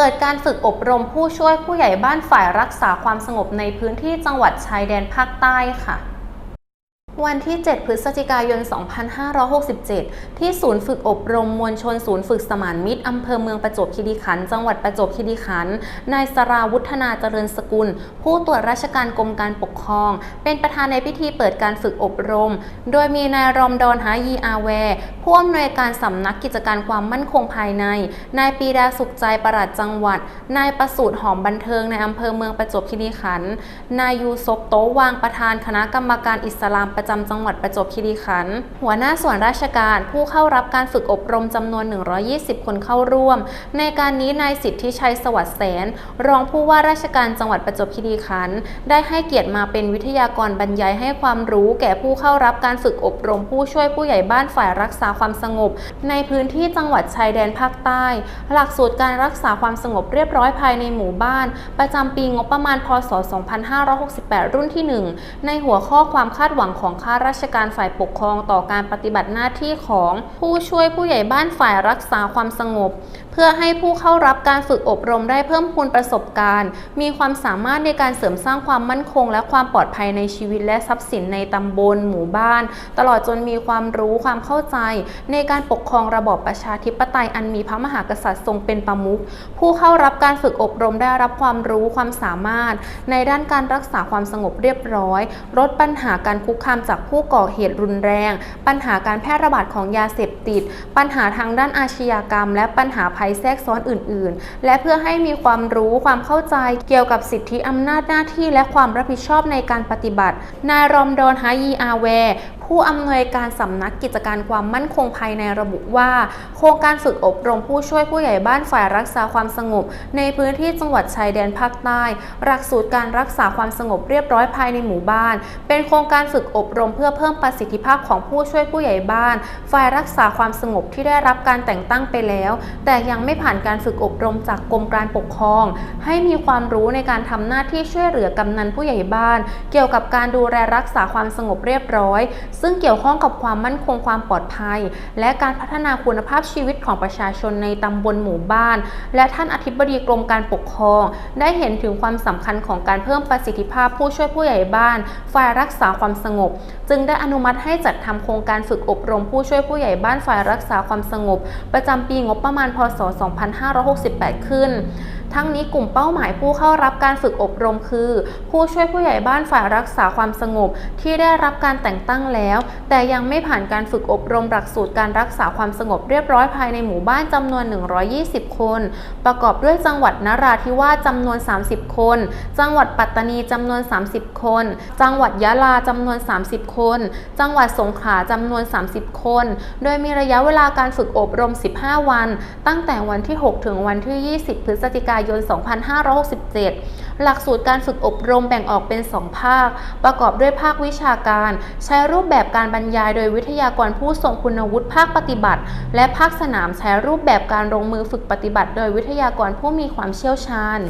เปิดการฝึกอบรมผู้ช่วยผู้ใหญ่บ้านฝ่ายรักษาความสงบในพื้นที่จังหวัดชายแดนภาคใต้ค่ะ วันที่ 7 พฤศจิกายน 2567 ที่ศูนย์ฝึกอบรมมวลชนศูนย์ฝึกสมานมิตรอำเภอเมืองประจวบคีรีขันธ์จังหวัดประจวบคีรีขันธ์นายสราวุฒนาเจริญสกุล ผู้ตรวจราชการกรมการปกครอง เป็นประธานในพิธีเปิดการฝึกอบรม โดยมีนายรอมดอนฮายีอาแวร์ผู้อำนวยการสำนักกิจการความมั่นคงภายใน นายปีดาสุขใจประหลัดจังหวัด นายประสูตรหอมบันเทิงในอำเภอเมืองประจวบคีรีขันธ์นายยูซบโตวางประธานคณะกรรมการอิสลามประจำจังหวัดประจวบคีรีขันธ์หัวหน้าส่วนราชการผู้เข้ารับการฝึกอบรมจำนวน 120 คนเข้าร่วม ในการนี้นายสิทธิชัยสวัสดิ์แสน รองผู้ว่าราชการจังหวัดประจวบคีรีขันธ์ได้ให้เกียรติมาเป็นวิทยากรบรรยายให้ความรู้แก่ผู้เข้ารับการฝึกอบรมผู้ช่วยผู้ใหญ่บ้านฝ่ายรักษาความสงบ ในพื้นที่จังหวัดชายแดนภาคใต้ หลักสูตรการรักษาความสงบเรียบร้อยภายในหมู่บ้าน ประจำปีงบประมาณพศ 2568 รุ่นที่ 1 ในหัวข้อความคาดหวังของข้าราชการฝ่ายปกครองต่อการปฏิบัติหน้าที่ของผู้ช่วยผู้ใหญ่บ้านฝ่ายรักษาความสงบ เพื่อให้ผู้เข้ารับการฝึกอบรมได้เพิ่มพูนประสบการณ์ มีความสามารถในการเสริมสร้างความมั่นคง และความปลอดภัยในชีวิตและทรัพย์สินในตำบล หมู่บ้าน ตลอดจนมีความรู้ความเข้าใจ ในการปกครองระบอบประชาธิปไตยอันมีพระมหากษัตริย์ทรงเป็นประมุขผู้เข้ารับการฝึกอบรมได้รับความรู้ความสามารถ ในด้านการรักษาความสงบเรียบร้อยลดปัญหาการคุกคามจากผู้ก่อเหตุรุนแรง ปัญหาการแพร่ระบาดของยาเสพติด ปัญหาทางด้านอาชญากรรม และปัญหาภัยแทรกซ้อนอื่น ๆ และเพื่อให้มีความรู้ความเข้าใจเกี่ยวกับสิทธิอำนาจหน้าที่และความรับผิดชอบในการปฏิบัติ นายรอมดอนฮายีอาแว ผู้อำนวยการสำนักกิจการความมั่นคงภายในระบุว่า โครงการฝึกอบรมผู้ช่วยผู้ใหญ่บ้านฝ่ายรักษาความสงบ ในพื้นที่จังหวัดชายแดนภาคใต้ หลักสูตรการรักษาความสงบเรียบร้อยภายในหมู่บ้าน เป็นโครงการฝึกอบรมเพื่อเพิ่มประสิทธิภาพของผู้ช่วยผู้ใหญ่บ้าน ฝ่ายรักษาความสงบที่ได้รับการแต่งตั้งไปแล้ว แต่ยังไม่ผ่านการฝึกอบรมจากกรมการปกครอง ให้มีความรู้ในการทำหน้าที่ช่วยเหลือกำนันผู้ใหญ่บ้าน เกี่ยวกับการดูแลรักษาความสงบเรียบร้อยซึ่งเกี่ยวข้องกับความมั่นคงความปลอดภัย และการพัฒนาคุณภาพชีวิตของประชาชนในตำบลหมู่บ้าน และท่านอธิบดีกรมการปกครอง ได้เห็นถึงความสำคัญของการเพิ่มประสิทธิภาพผู้ช่วยผู้ใหญ่บ้าน ฝ่ายรักษาความสงบ จึงได้อนุมัติให้จัดทำโครงการฝึกอบรมผู้ช่วยผู้ใหญ่บ้านฝ่ายรักษาความสงบ ประจำปีงบประมาณพศ 2568 ขึ้น ทั้งนี้กลุ่มเป้าหมายผู้เข้ารับการฝึกอบรมคือ ผู้ช่วยผู้ใหญ่บ้านฝ่ายรักษาความสงบ ที่ได้รับการแต่งตั้งแล้ว แต่ยังไม่ผ่านการฝึกอบรมหลักสูตรการรักษาความสงบเรียบร้อยภายในหมู่บ้านจำนวน 120 คน ประกอบด้วยจังหวัดนราธิวาสจำนวน 30 คน จังหวัดปัตตานีจำนวน 30 คน จังหวัดยะลาจำนวน 30 คน จังหวัดสงขลาจำนวน 30 คน โดยมีระยะเวลาการฝึกอบรม 15 วัน ตั้งแต่วันที่ 6 ถึงวันที่ 20 พฤศจิกาายน 2567 หลักสูตรการฝึกอบรมแบ่งออกเป็น 2 ภาค ประกอบด้วยภาควิชาการ ใช้รูปแบบการบรรยายโดยวิทยากรผู้ทรงคุณวุฒิภาคปฏิบัติ และภาคสนามใช้รูปแบบการลงมือฝึกปฏิบัติ โดยวิทยากรผู้มีความเชี่ยวชาญ